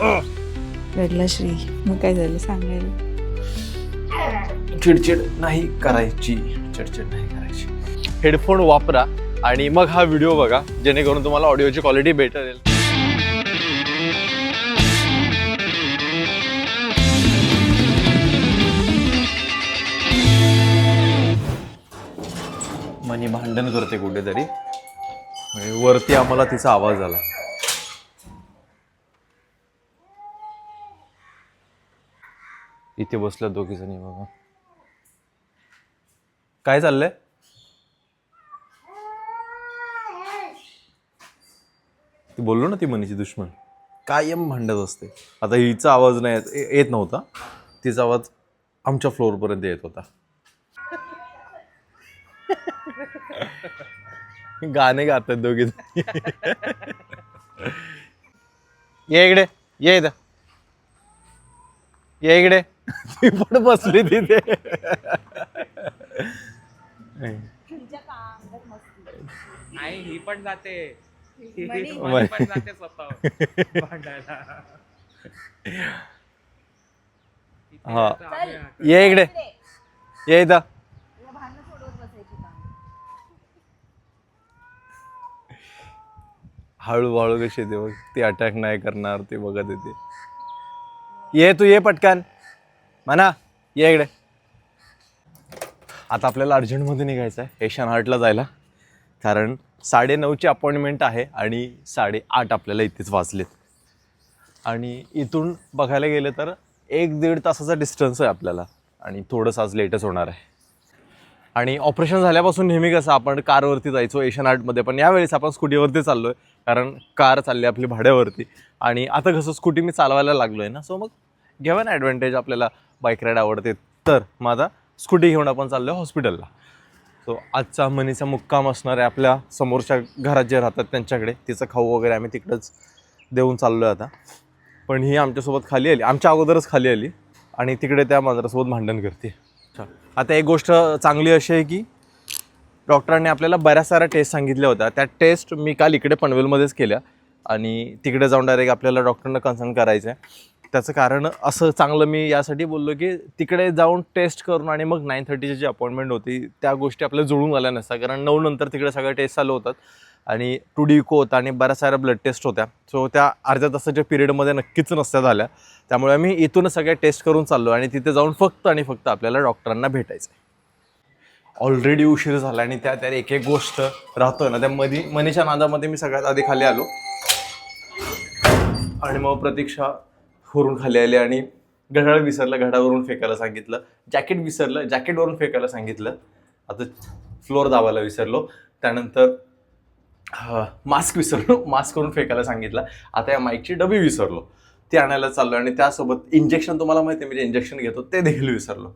रडला श्री. मग काय झालं? सांगायला. चिडचिड नाही करायची. चिडचिड नाही करायची. हेडफोन वापरा आणि मग हा व्हिडिओ बघा. जेणेकरून तुम्हाला ऑडिओची क्वालिटी बेटर येईल. मनी भांडण करते कुठेतरी. आणि वरती आम्हाला तिचा आवाज आला. इथे बसल्या दोघी जणी बघा. काय चाललंय? ती बोललो ना ती मनीची दुश्मन. कायम भांडत असते. आता हिचा आवाज नाही येत नव्हता. तिचा आवाज आमच्या फ्लोअरपर्यंत येत होता. गाणे गातात दोघे ये इकडे ये इथं. ये इकडे. ती पण बसली तिथे. नाही ही पण जाते. ही पण जाते स्वतः भांडायला. हा. ये इकडे. ये इथं. हळूहळू कशी येते बघ. ती अटॅक नाही करणार ते बघत येते. ये तू ये पटकन. म्हणा ये इकडे. आता आपल्याला अर्जंटमध्ये निघायचं आहे एशियन हार्टला जायला. कारण साडेनऊची अपॉइंटमेंट आहे आणि साडेआठ आपल्याला इथेच वाजलेत आणि इथून बघायला गेलं तर एक दीड तासाचा डिस्टन्स आहे आपल्याला आणि थोडंसं आज लेटच होणार आहे. आणि ऑपरेशन झाल्यापासून नेहमी कसं आपण कारवरती जायचो एशियन आर्टमध्ये पण यावेळेस आपण स्कूटीवरती चाललो आहे कारण कार चालली आपली भाड्यावरती. आणि आता कसं स्कूटी मी चालवायला लागलो आहे ना सो मग घ्यावा ना ॲडव्हान्टेज आपल्याला. बाईक राईड आवडते तर माझा स्कूटी घेऊन आपण चाललो आहे हॉस्पिटलला. सो आजचा मनीचा मुक्काम असणार आहे आपल्या समोरच्या घरात जे राहतात त्यांच्याकडे. तिचं खाऊ वगैरे आम्ही तिकडंच देऊन चाललो आहे आता. पण ही आमच्यासोबत खाली आली. आमच्या अगोदरच खाली आली. आणि तिकडे त्या माझ्यासोबत भांडण करते. आता एक गोष्ट चांगली अशी आहे की डॉक्टरांनी आपल्याला बऱ्याच साऱ्या टेस्ट सांगितल्या होत्या. त्या टेस्ट मी काल इकडे पनवेलमध्येच केल्या. आणि तिकडे जाऊन डायरेक्ट आपल्याला डॉक्टरना कन्सल्ट करायचं आहे त्याचं कारण असं चांगलं मी यासाठी बोललो की तिकडे जाऊन टेस्ट करून आणि मग नाईन थर्टीची जी अपॉइंटमेंट होती त्या गोष्टी आपल्याला जुळून आल्या नसतात. कारण नऊ नंतर तिकडे सगळ्या टेस्ट चालू होतात. आणि टू डी इको होता आणि बऱ्याच साऱ्या ब्लड टेस्ट होत्या. सो त्या अर्ध्या तासाच्या पिरियडमध्ये नक्कीच नसत्या झाल्या. त्यामुळे आम्ही इथूनच सगळ्या टेस्ट करून चाललो आणि तिथे जाऊन फक्त आणि फक्त आपल्याला डॉक्टरांना भेटायचं. ऑलरेडी उशीर झाला आणि त्या त्या एक एक गोष्ट राहतोय ना त्या मधी मनीच्या नादामध्ये मी सगळ्यात आधी खाली आलो. आणि मग प्रतीक्षा खोरून खाली आले आणि घड्याळ विसरलं घडावरून फेकायला सांगितलं. जॅकेट विसरलं जॅकेटवरून फेकायला सांगितलं. आता फ्लोअर दाबायला विसरलो. त्यानंतर मास्क विसरलो मास्क करून फेकायला सांगितलं. आता या माईकची डबी विसरलो. ती आणायला चाललो आणि त्यासोबत इंजेक्शन तुम्हाला माहिती आहे मी जे इंजेक्शन घेतो ते देखील विसरलो.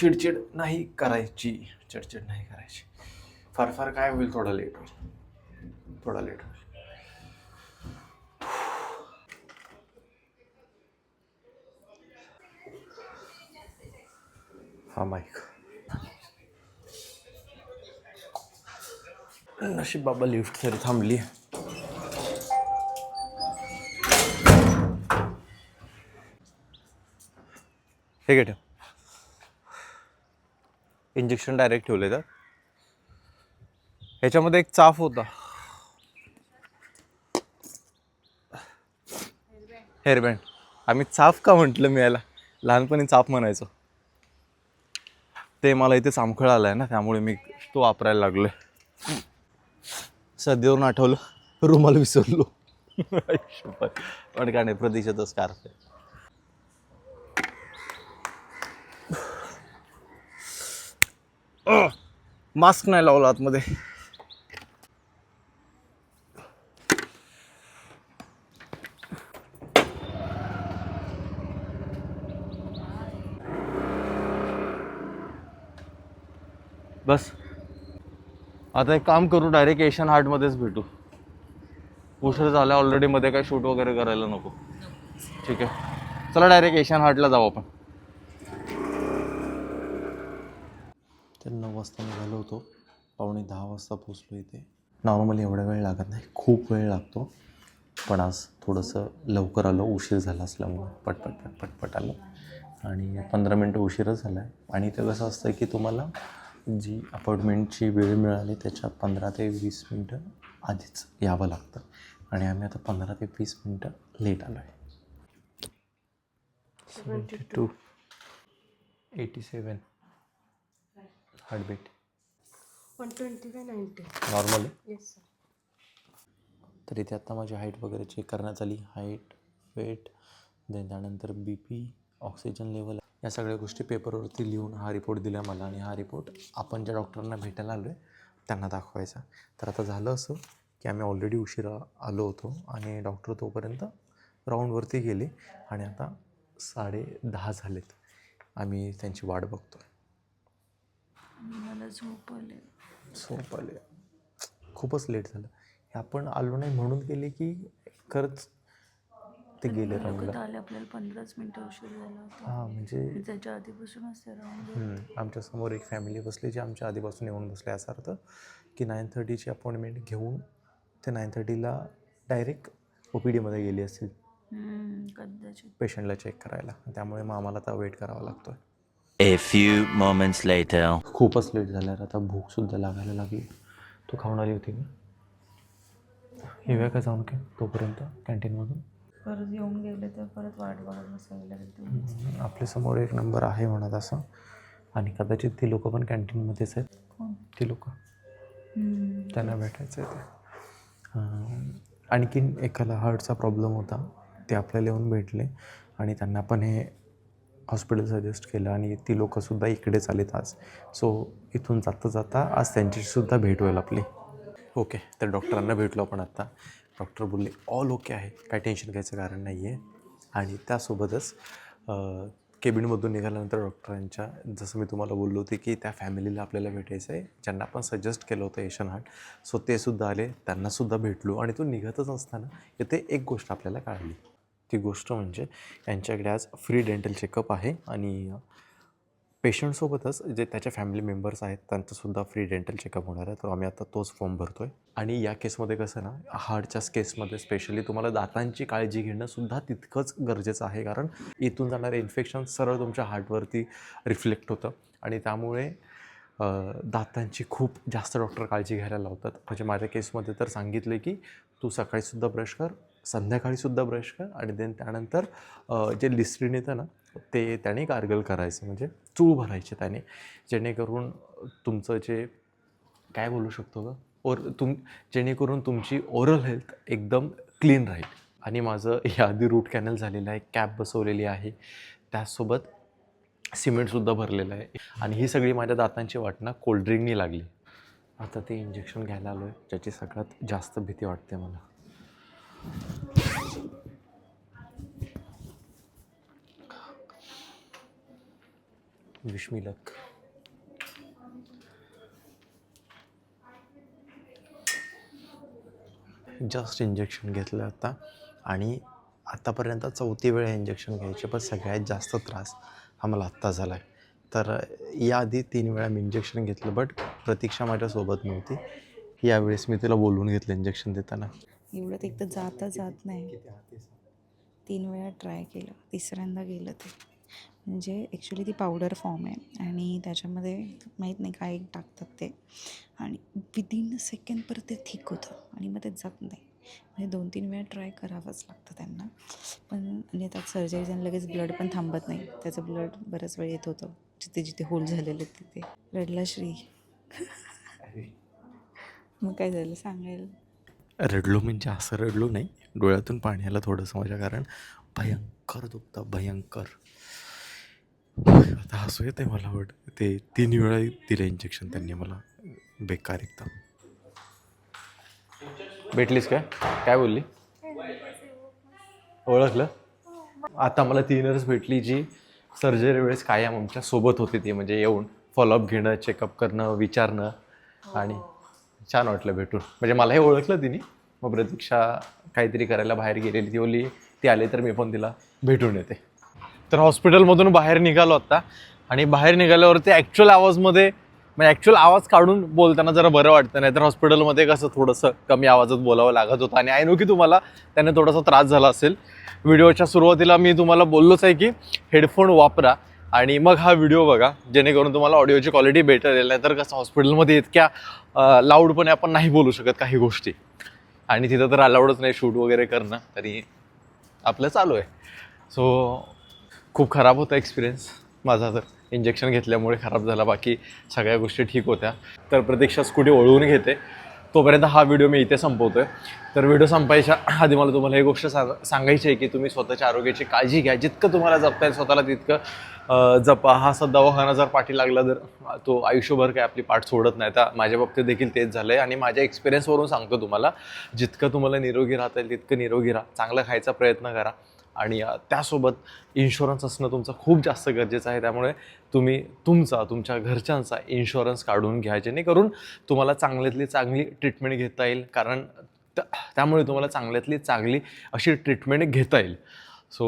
चिडचिड नाही करायची. चिडचिड नाही करायची. फार फार काय होईल? थोडा लेट होईल. थोडा लेट होईल. हा माईक नशीब बाबा लिफ्ट तरी थांबली हे घे ठेव इंजेक्शन डायरेक्ट ठेवले तर? ह्याच्यामध्ये एक चाफ होता. हेअरबँड आम्ही चाफ का म्हटलं मी याला? लहानपणी चाफ म्हणायचो. ते मला इथे चामखळ आलं आहे ना त्यामुळे मी तो वापरायला लागलो आहे सध्यावरून आठवलं रुमाल विसरलो. पण काय नाही प्रदेशातच स्कार्फ आहे. मास्क नाही लावला आतमध्ये. बस. आता एक काम करू डायरेक्ट एशियन हार्टमध्येच भेटू. उशीर झाला ऑलरेडी मध्ये काय शूट वगैरे करायला नको. ठीक आहे. चला डायरेक्ट एशियन हार्टला जाऊ आपण. तर नऊ वाजता निघालो होतो. पावणे दहा वाजता पोचलो इथे. नॉर्मली एवढा वेळ लागत नाही. खूप वेळ लागतो. पण आज थोडंसं लवकर आलो. उशीर झाला असल्यामुळं. पटपट पटपट पट आलो. आणि पंधरा मिनटं उशीरच झाला आहे आणि ते कसं असतं की तुम्हाला जी अपॉइंटमेंटची वेळ मिळाली त्याच्या पंधरा ते वीस मिनटं आधीच यावं लागतं. आणि आम्ही आता पंधरा ते वीस मिनटं लेट आलो आहे. Seventy two. Eighty seven heartbeat. One twenty by ninety. Normal yes sir तर इथे आता माझी हाईट वगैरे चेक करण्यात आली. हाईट वेट देन त्यानंतर बी पी ऑक्सिजन लेवल या सगळ्या गोष्टी पेपरवरती लिहून हा रिपोर्ट दिला मला आणि हा रिपोर्ट आपण ज्या डॉक्टरांना भेटायला आलो आहे त्यांना दाखवायचा. तर आता झालं असं की आम्ही ऑलरेडी उशिरा आलो होतो आणि डॉक्टर तोपर्यंत राऊंडवरती गेले आणि आता साडे दहा झालेत. आम्ही त्यांची वाट बघतो. मला झोप आले. झोप आले. खूपच लेट झालं. हे आपण आलो नाही म्हणून गेले की खरंच ते गेले राऊंडला आले आपल्याला पंधराच मिनिटं उशीर झाला होता. हां म्हणजे त्याच्या राऊंड आमच्यासमोर एक फॅमिली बसली जी आमच्या आधीपासून येऊन बसले याचा अर्थ की नाईन थर्टीची अपॉइंटमेंट घेऊन ते नाईन थर्टीला डायरेक्ट ओ पी डीमध्ये गेली असतील. कदाचित. पेशंटला चेक करायला. त्यामुळे मग आम्हाला आता वेट करावा लागतो A few moments later. खूपच लेट झालं आता भूकसुद्धा लागायला लागली. तू खाऊन आली होती का येऊया का जाऊन काय तोपर्यंत कॅन्टीनमधून परत येऊन गेले तर परत वाट बघत बसावी लागेल तुम्ही आपल्यासमोर एक नंबर आहे म्हणत असं. आणि कदाचित ती लोक पण कॅन्टीनमध्येच आहेत. कोण? ती लोक. हम्म. त्यांना भेटायचं आहे ते. अं, आणखीन एकाला हार्टचा प्रॉब्लेम होता. ते आपल्याला येऊन भेटले. आणि त्यांना पण हे हॉस्पिटल सजेस्ट केलं. आणि ती लोकंसुद्धा इकडेच आलेत आज. सो इथून जाता जाता आज त्यांच्याशीसुद्धा भेट होईल आपली. ओके तर डॉक्टरांना भेटलो आपण आत्ता डॉक्टर बोलले ऑल ओके आहे. काय टेन्शन घ्यायचं कारण नाही आहे आणि त्यासोबतच केबिनमधून निघाल्यानंतर डॉक्टरांच्या जसं मी तुम्हाला बोललो होते की त्या फॅमिलीला आपल्याला भेटायचं आहे ज्यांना आपण सजेस्ट केलं होतं एशन हार्ट सो ते सुद्धा आले. त्यांनासुद्धा भेटलो. आणि तो निघतच असताना येथे एक गोष्ट आपल्याला कळाली. ती गोष्ट म्हणजे यांच्याकडे आज फ्री डेंटल चेकअप आहे. आणि पेशंटसोबतच जे त्याच्या फॅमिली मेंबर्स आहेत त्यांचंसुद्धा फ्री डेंटल चेकअप होणार आहे. तर आम्ही आता तोच फॉर्म भरतो आहे आणि या केसमध्ये कसं ना हार्टच्याच केसमध्ये स्पेशली तुम्हाला दातांची काळजी घेणंसुद्धा तितकंच गरजेचं आहे. कारण इथून जाणारे इन्फेक्शन सरळ तुमच्या हार्टवरती रिफ्लेक्ट होतं. आणि त्यामुळे दातांची खूप जास्त डॉक्टर काळजी घ्यायला लावतात. म्हणजे माझ्या केसमध्ये तर सांगितले की तू सकाळीसुद्धा ब्रश कर संध्याकाळीसुद्धा ब्रश कर आणि देन त्यानंतर जे लिस्ट्रीन येतं ना ते त्याने गार्गल करायचं म्हणजे चूळ भरायचे त्याने. जेणेकरून तुमचं जे काय बोलू शकतो का ओर तुम जेणेकरून तुमची ओरल हेल्थ एकदम क्लीन राहील. आणि माझं याआधी रूट कॅनल झालेलं आहे कॅप बसवलेली आहे. त्याचसोबत सिमेंटसुद्धा भरलेलं आहे. आणि ही सगळी माझ्या दातांची वाटणं कोल्ड्रिंकनी लागली. आता ते इंजेक्शन घ्यायला आलो आहे ज्याची सगळ्यात जास्त भीती वाटते मला. विश्मिलक. जस्ट इंजेक्शन घेतलं आता. आणि आत्तापर्यंत चौथी वेळ इंजेक्शन घ्यायचे पण सगळ्यात जास्त त्रास हा मला आत्ता झाला आहे तर याआधी तीन वेळा मी इंजेक्शन घेतलं बट प्रतीक्षा माझ्यासोबत नव्हती. यावेळेस मी तिला बोलवून घेतलं इंजेक्शन देताना. एवढं ते एकदा जाता जात नाही. तीन वेळा ट्राय केलं तिसऱ्यांदा गेलं ते. म्हणजे ॲक्च्युली ती पावडर फॉर्म आहे आणि त्याच्यामध्ये माहीत नाही काय टाकतात ते. आणि विदिन सेकंड परत ते थिक होतं आणि मग ते जात नाही. म्हणजे दोन तीन वेळा ट्राय करावंच लागतं त्यांना. पण म्हणजे त्यात सर्जरी झाली लगेच ब्लड पण थांबत नाही. त्याचं ब्लड बराच वेळ येत होतं. जिथे जिथे होल झालेले तिथे रडला श्री. मग काय झालं सांगायला? रडलो म्हणजे असं रडलो नाही. डोळ्यातून पाणी आलं थोडंसं माझ्या कारण भयंकर दुखतं भयंकर. आता हसू येते मला वाट ते तीन वेळा दिलं इंजेक्शन त्यांनी मला. बेकार एकदम. भेटलीस काय? काय बोलली? ओळखलं? आता मला ती नर्स भेटली जी सर्जरी वेळेस कायम आमच्यासोबत होती ती म्हणजे येऊन फॉलोअप घेणं चेकअप करणं विचारणं आणि छान वाटलं भेटून. म्हणजे मलाही ओळखलं तिने. मग प्रतीक्षा काहीतरी करायला बाहेर गेलेली ती ओली ती आली तर मी पण तिला भेटून येते. तर हॉस्पिटलमधून बाहेर निघालो आता. आणि बाहेर निघाल्यावरती ॲक्च्युअल आवाजमध्ये म्हणजे ॲक्च्युअल आवाज काढून बोलताना जरा बरं वाटतं नाही तर हॉस्पिटलमध्ये कसं थोडंसं कमी आवाजात बोलावं लागत होतं. आणि आय नो की तुम्हाला त्याने थोडासा त्रास झाला असेल. व्हिडिओच्या सुरुवातीला मी तुम्हाला बोललोच आहे की हेडफोन वापरा आणि मग हा व्हिडिओ बघा. जेणेकरून तुम्हाला ऑडिओची क्वालिटी बेटर येईल नाही तर कसं हॉस्पिटलमध्ये इतक्या लाऊडपणे आपण नाही बोलू शकत काही गोष्टी. आणि तिथं तर अलाउडच नाही शूट वगैरे करणं तरी आपलं चालू आहे. सो खूप खराब होता एक्सपिरियन्स माझा तर इंजेक्शन घेतल्यामुळे खराब झाला. बाकी सगळ्या गोष्टी ठीक होत्या. तर प्रतीक्षा स्कूटी ओळवून घेते. तोपर्यंत हा व्हिडिओ मी इथे संपवतो आहे तर व्हिडिओ संपायच्या आधी मला तुम्हाला ही गोष्ट सांग सांगायची आहे की तुम्ही स्वतःच्या आरोग्याची काळजी घ्या. जितकं तुम्हाला जपता येईल स्वतःला तितकं जपा. हा असा दवाखाना जर पाठी लागला तर तो आयुष्यभर काय आपली पाठ सोडत नाही. तर माझ्या बाबतीत देखील तेच झालं आहे आणि माझ्या एक्सपिरियन्सवरून सांगतो तुम्हाला. जितकं तुम्हाला निरोगी राहता येईल तितकं निरोगी राहा. चांगलं खायचा प्रयत्न करा. आणि त्यासोबत इन्शुरन्स असणं तुमचं खूप जास्त गरजेचं आहे. त्यामुळे तुम्ही तुमचा तुमच्या घरच्यांचा इन्शुरन्स काढून घ्या जेणेकरून तुम्हाला चांगल्यातली चांगली ट्रीटमेंट घेता येईल. कारण त्यामुळे तुम्हाला चांगल्यातली चांगली अशी ट्रीटमेंट घेता येईल. सो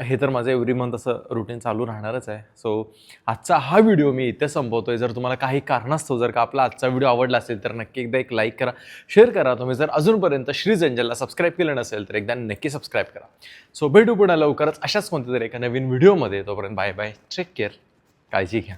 हे तर माझं एव्हरी मंथ असं रुटीन चालू राहणारच आहे. सो आजचा हा व्हिडिओ मी इथे संपवतो आहे जर तुम्हाला काही कारणास्तव जर का आपला आजचा व्हिडिओ आवडला असेल तर नक्की एकदा एक लाईक करा. शेअर करा. तुम्ही जर अजूनपर्यंत श्री जंजलला सबस्क्राईब केलं नसेल तर एकदा नक्की सबस्क्राईब करा. सो भेटू पुन्हा लवकरच अशाच कोणत्या तरी एका नवीन व्हिडिओमध्ये तोपर्यंत बाय बाय टेक केअर काळजी घ्या.